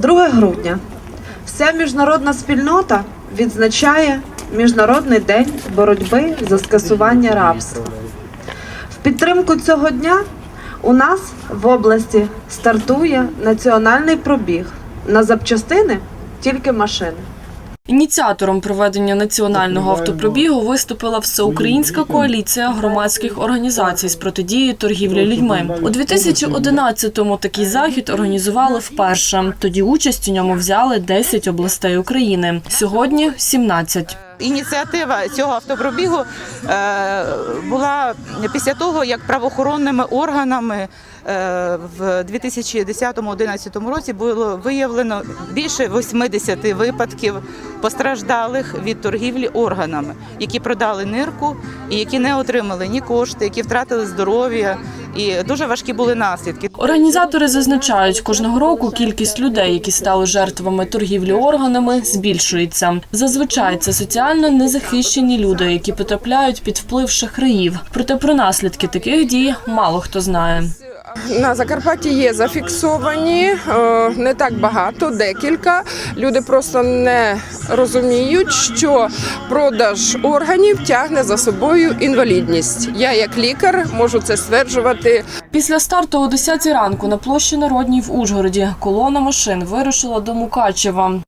2 грудня. Вся міжнародна спільнота відзначає Міжнародний день боротьби за скасування рабства. В підтримку цього дня у нас в області стартує національний пробіг на запчастини тільки машини. Ініціатором проведення національного автопробігу виступила всеукраїнська коаліція громадських організацій з протидії торгівлі людьми. У 2011-му такий захід організували вперше. Тоді участь у ньому взяли 10 областей України. Сьогодні 17. Ініціатива цього автопробігу е, була після того, як правоохоронними органами е, в 2010-2011 році було виявлено більше 80 випадків постраждалих від торгівлі органами, які продали нирку і які не отримали ні кошти, які втратили здоров'я, і дуже важкі були наслідки. Організатори зазначають, кожного року кількість людей, які стали жертвами торгівлі органами, збільшується. Зазвичай це соціально незахищені люди, які потрапляють під вплив шахраїв. Проте про наслідки таких дій мало хто знає. На Закарпатті є зафіксовані е, не так багато, декілька. Люди просто не розуміють, що продаж органів тягне за собою інвалідність. Я, як лікар, можу це стверджувати. Після старту о 10 ранку на площі Народній в Ужгороді колона машин вирушила до Мукачева.